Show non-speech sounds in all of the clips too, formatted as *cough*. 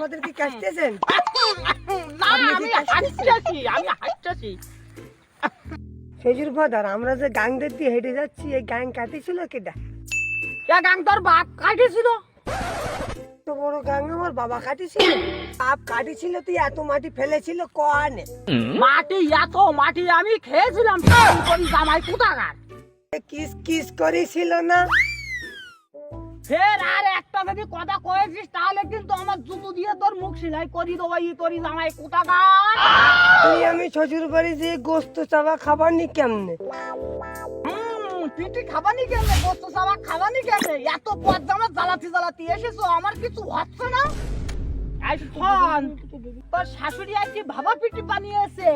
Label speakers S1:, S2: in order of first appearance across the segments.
S1: বাদের কি কাটতেছেন
S2: না আমি
S1: কাশতেছেন?
S2: হাসতেছি আমি হাসতেছি
S1: আমরা যে দেখতে হেঁটে যাচ্ছি এই গাং কাটিছিল
S2: এ গাং তোর বাপ কাটিছিল?
S1: তো বড় গাং আমার বাবা কাটিছিল? বাপ কাটিছিল তুই এত মাটি ফেলেছিল কনে
S2: মাটি এত মাটি আমি খেয়েছিলাম জামাই কোথাকার
S1: কিস কিস করেছিল না?
S2: ফের আর একটা যদি কথা কয়েছিস তাহলে কিন্তু আমার জুতো দিয়ে তোর মুখ সেলাই করি দেবো ই তোর জামাই কোথাকার?
S1: তুই আমি শ্বশুর বাড়ি যে গোস্ত চাবা খাবার নি কেমনে?
S2: হুম, পিঠে খাবানি কেমনে? গোস্ত সাবা খাবানি কেমনে? এত পথ জামা জ্বালাতি জ্বালাতি এসেছ আমার কিছু হচ্ছে না? এই শোন তোর শাশুড়ি আজকে ভাবা পিঠি বানিয়েছে।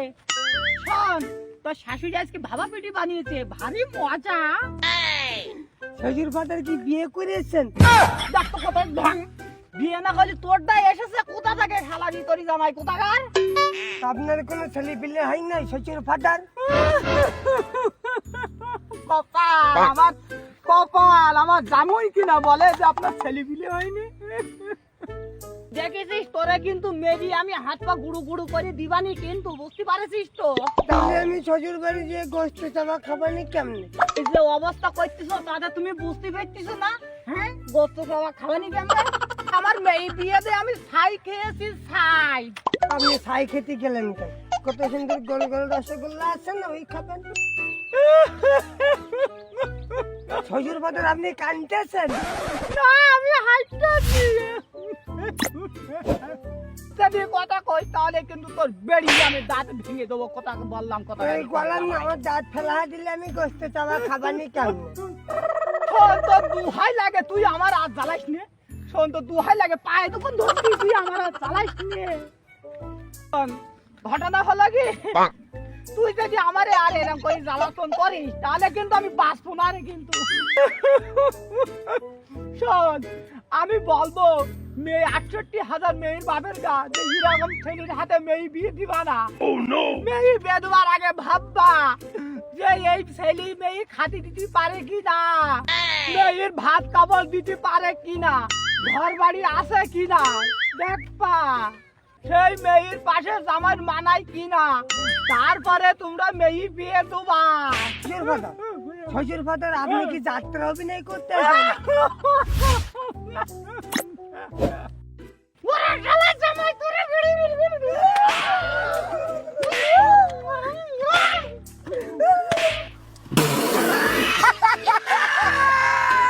S2: শোন তোর শাশুড়ি আজকে ভাবা পিঠি বানিয়েছে ভারী মজা।
S1: শ্বশুর ফাদার কি বিয়ে করেছেন?
S2: দেখ তো কত ঢং। বিয়ে না করলে তোর দায় এসেছে কোথা থেকে শালারি তোর জামাই কোথাকার?
S1: আপনার কোনো ছেলে পিলে হয় নাই শ্বশুর ফাদার
S2: কপাল আমার কপাল আমার জামুই কিনা বলে যে আপনার ছেলে বিলে হয়নি? দেখেছিস তোরা কিন্তু মেরি আমি হাত পা গুড়ু গুড়ু করে দিবানি কিন্তু বুঝতে পারেছিস তো?
S1: তাহলে আমি শ্বশুর বাড়ি যে গোস্ত চাবা খাবার নি কেমনে
S2: যে অবস্থা করতেছ তাতে তুমি বুঝতে পারতেছো না? হ্যাঁ? গোস্ত খাওয়া খাওয়ানি কেমন? আমার মেয়ে বিয়েতে আমি ছাই খেয়েছি ছাই।
S1: আপনি ছাই খেতে গেলেন কেন কত সুন্দর গোল গোল রসগোল্লা আছে না ওই খাবেন? শ্বশুর ফাদার আপনি কানতেছেন?
S2: না আমি হাসতেছি। যদি কথা কই তাহলে কিন্তু তোর বেরিয়ে আমি দাঁত ভেঙে দেবো কথা বললাম কথা
S1: ওই গলার না আমার দাঁত ফেলা দিলে আমি গোস্ত চাবা খাবার নি কেমনে?
S2: তোর দুহাই লাগে তুই আমার আর জ্বালাইস নে। শোন তোর দুহাই লাগে পায়ে তখন ধরতি তুই আমার আর জ্বালাইস নে। শোন, ঘটনা হলো কি? তুই যদি আমারে আর এরকম করে জ্বালাতন করিস তাহলে কিন্তু আমি বাঁচবো না রে কিন্তু। শোন আমি বলব মেয়ে আটষট্টি হাজার মেয়ের বাপের গা যে এরকম ছেলের হাতে মেয়ে বিয়ে দিবা না। মেয়ে বেদবার আগে ভাববা যে এই ছেলে মেয়ে খাতি দিতে পারে কি না? মেয়ের ভাত কাপড় দিতে পারে কি না? ঘর বাড়ি আছে কি না? দেখবা সেই মেয়ের পাশে জামাই মানাই কি না? তারপরে তোমরা মেয়ে বিয়ে দেবা।
S1: শ্বশুর ফাদার আপনি কি যাত্রা অভিনয় করতে *laughs*